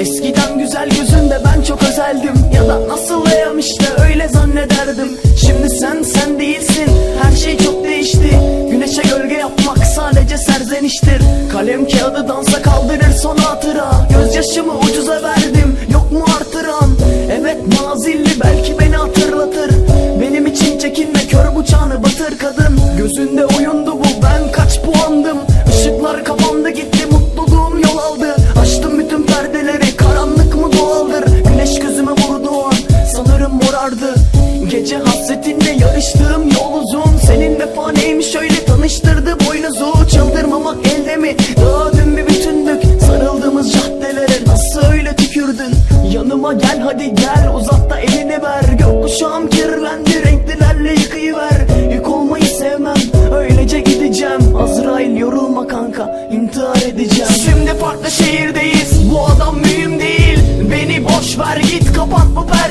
Eskiden güzel gözünde ben çok özeldim. Ya da nasıl işte öyle zannederdim morardı Gece hasretinle yarıştığım yol uzun. Senin vefa neymiş öyle tanıştırdı boynuzu. Çıldırmamak elde mi daha dün bir bütündük Sarıldığımız caddelere. Nasıl öyle tükürdün? Yanıma gel hadi gel. Uzat da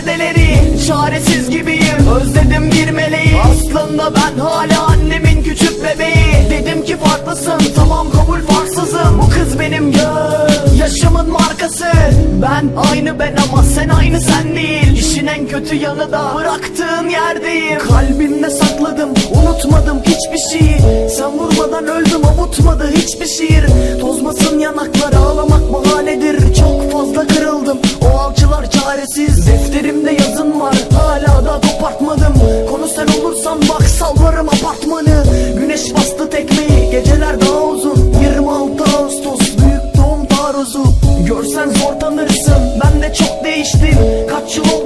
perdeleri Çaresiz gibiyim. Özledim bir meleği. Aslında ben hala annemin küçük bebeği. Dedim ki farklısın tamam kabul farksızım. Bu kız benim göz yaşımın markası. Ben aynı ben ama sen aynı sen değil. İşin en kötü yanı da bıraktığın yerdeyim. Kalbimde sakladım unutmadım hiçbir şeyi. Sen vurmadan öldüm avutmadı hiçbir şiir. Tozmasın yanaklar ağlamak bahanedir Çok fazla kırıldım. O avcılar çaresiz what you.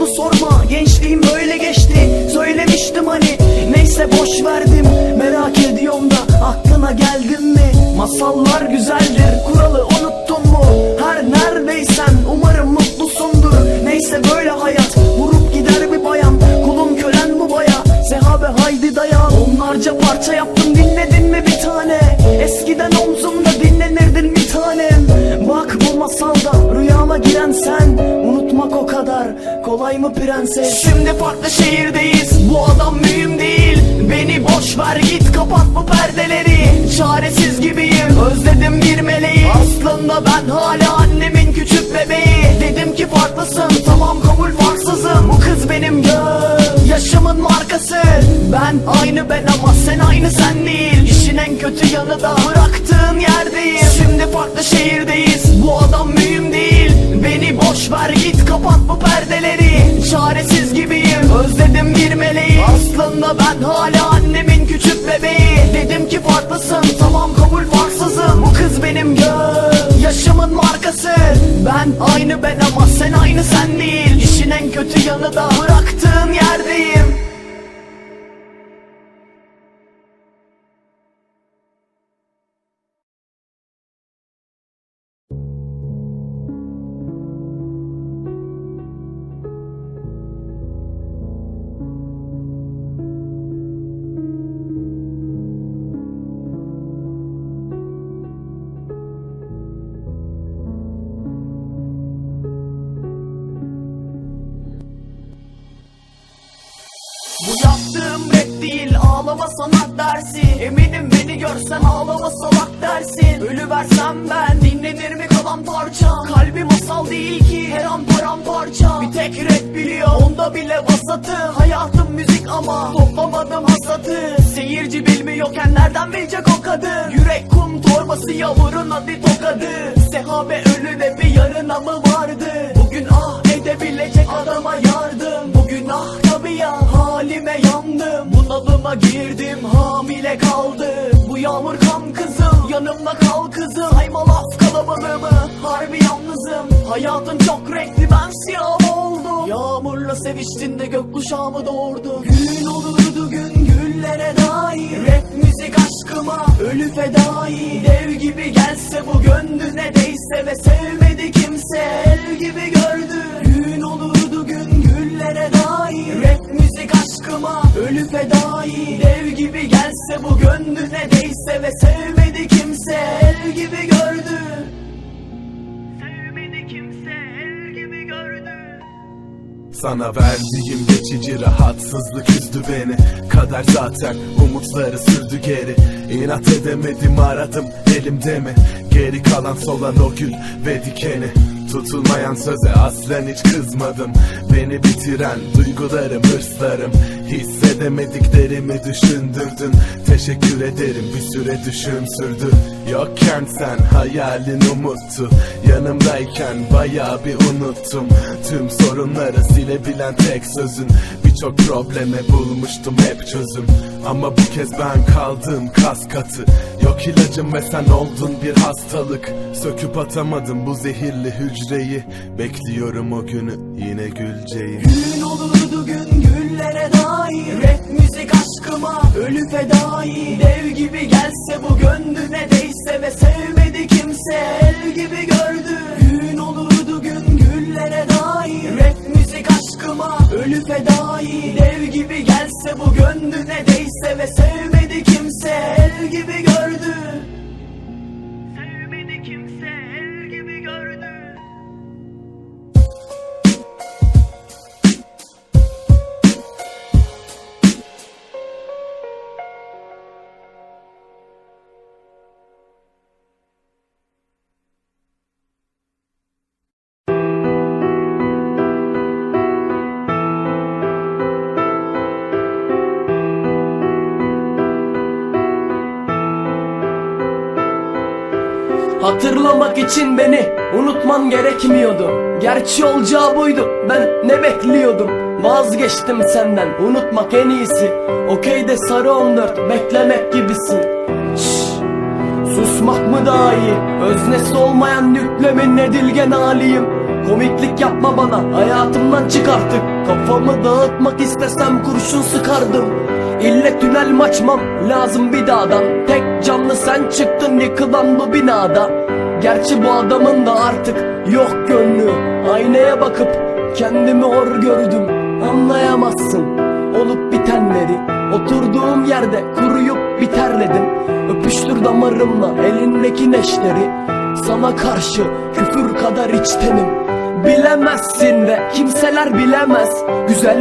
Kolay mı prenses? Şimdi farklı şehirdeyiz. Bu adam mühim değil. Beni boş ver git kapat bu perdeleri. Çaresiz gibiyim. Özledim bir meleği. Aslında ben hala annemin küçük bebeği. Dedim ki farklısın. Tamam kabul farksızım. Bu kız benim göz yaşımın markası. Ben aynı ben ama sen aynı sen değil. İşin en kötü yanı da bıraktığın yerdeyim. Şimdi farklı şehirdeyiz. Bu adam mühim değil. Beni boş ver git kapat bu perdeleri Çaresiz gibiyim. Özledim bir meleği Aslında ben hala annemin küçük bebeği. Dedim ki farklısın tamam kabul farksızım. Bu kız benim göz yaşımın markası. Ben aynı ben ama sen aynı sen değil. İşin en kötü yanı da bıraktığın yerdeyim ağlama sanat dersi Eminim beni görsen ağlama salak dersin. Ölü versem ben dinlenir mi kalan parça Kalbi masal değil ki her an paramparça. Bir tek rap biliyor onda bile vasatı. Hayatım müzik ama toplamadım hasatı. Seyirci bilmiyorken nereden bilecek o kadın. Yürek kum torbası yavurun adı tokadı. Sehabe ölü de bir yarına mı vardı? Bugün ah edebilecek adama yardım. Bugün ah tabii ya halime yandım Bunalıma girdim hamile kaldı Bu yağmur kan kızım yanımda kal kızım. Sayma laf kalabalığımı harbi yalnızım. Hayatın çok renkli ben siyah oldum. Yağmurla seviştin de gökkuşağı mı doğurdu Gün olurdu gün güllere dair. Rap müzik aşkıma ölü fedai Dev gibi gelse bu gönlüne değse Ve sevmedi kimse. El gibi gördü aşkıma ölü fedai Dev gibi gelse bu gönlüne değse Ve sevmedi kimse el gibi gördü. Sevmedi kimse el gibi gördü. Sana verdiğim geçici rahatsızlık üzdü beni. Kader zaten umutları sürdü geri. İnat edemedim aradım elimde mi? Geri kalan solan o gül ve dikeni Tutulmayan söze aslen hiç kızmadım. Beni bitiren duygularım hırslarım. Hissedemediklerimi düşündürdün. Teşekkür ederim bir süre düşüm sürdü. Yokken sen hayalin umuttu. Yanımdayken baya bir unuttum. Tüm sorunları silebilen tek sözün. Birçok probleme bulmuştum hep çözüm Ama bu kez ben kaldım kas katı. Yok ilacım ve sen oldun bir hastalık. Söküp atamadım bu zehirli hücreyi. Bekliyorum o günü yine güleceğim. Gün olurdu gün güllere dair. Rap müzik aşkıma ölü fedai Dev gibi gelse bu gönlüne değse Hatırlamak için beni unutman gerekmiyordu. Gerçi olacağı buydu ben ne bekliyordum? Vazgeçtim senden unutmak en iyisi. Okey de sarı 14 beklemek gibisin. Şşş, Susmak mı daha iyi? Öznesi olmayan yüklemin edilgen haliyim. Komiklik yapma bana hayatımdan çık artık. Kafamı dağıtmak istesem kurşun sıkardım. İlle tünel mi açmam lazım bir dağdan? Tek canlı sen çıktın yıkılan bu binada? Gerçi bu adamın da artık yok gönlü. Aynaya bakıp kendimi hor gördüm. Anlayamazsın. Olup bitenleri Oturduğum yerde kuruyup biterledim Öpüştür damarımla elindeki neşleri. Sana karşı küfür kadar içtenim Bilemezsin ve kimseler bilemez. Güzel